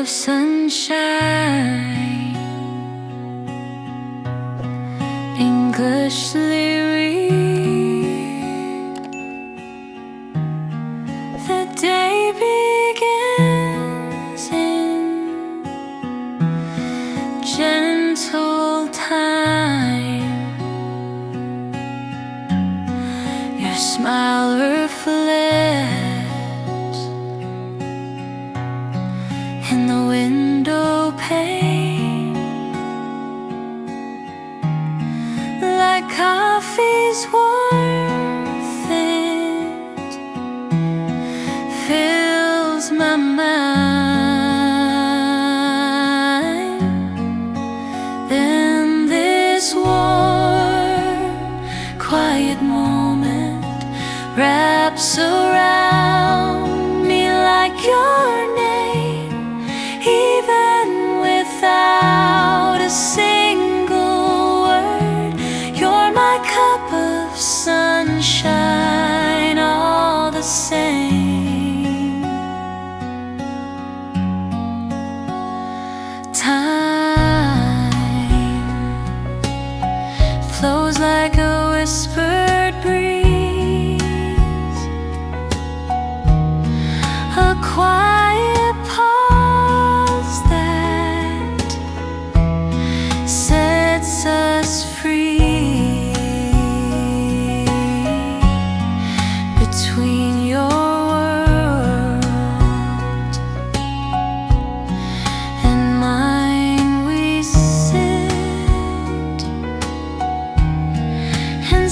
of sunshine. English lyrics so between your world and mine we sit and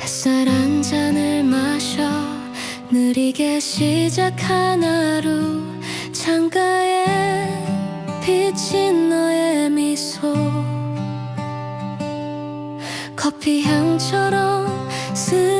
햇살 한 잔을 마셔. 느리게 시작한 하루. 창가에 비친 너의 미소. 커피 향처럼 스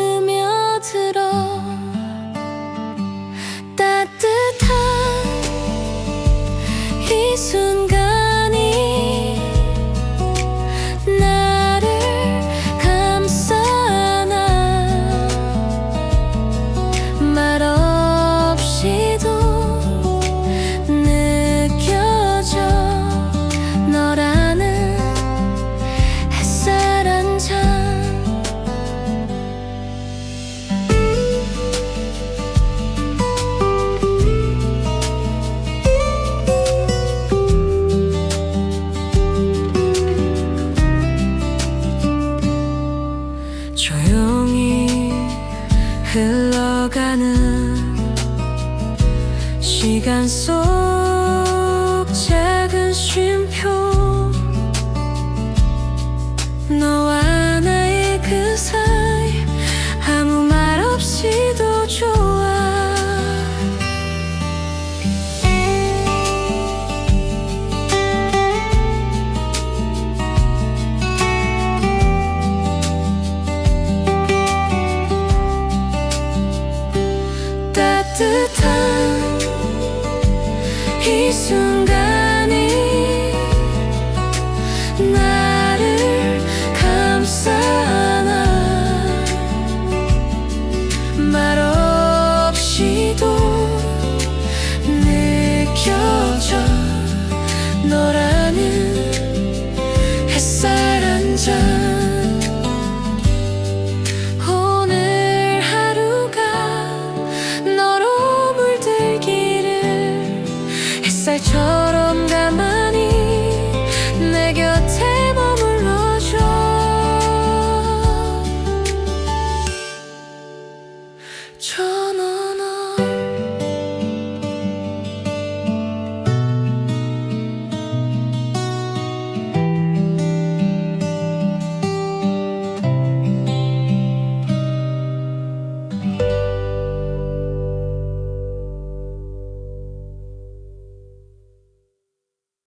흘러가는 시간 속 一生的就